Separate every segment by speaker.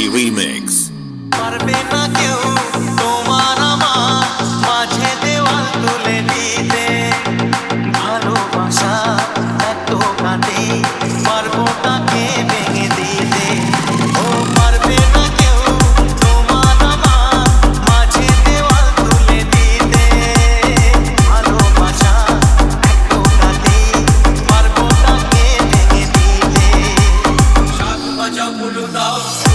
Speaker 1: Funky Remix.
Speaker 2: Pull out.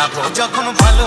Speaker 2: যাব যখন ভালো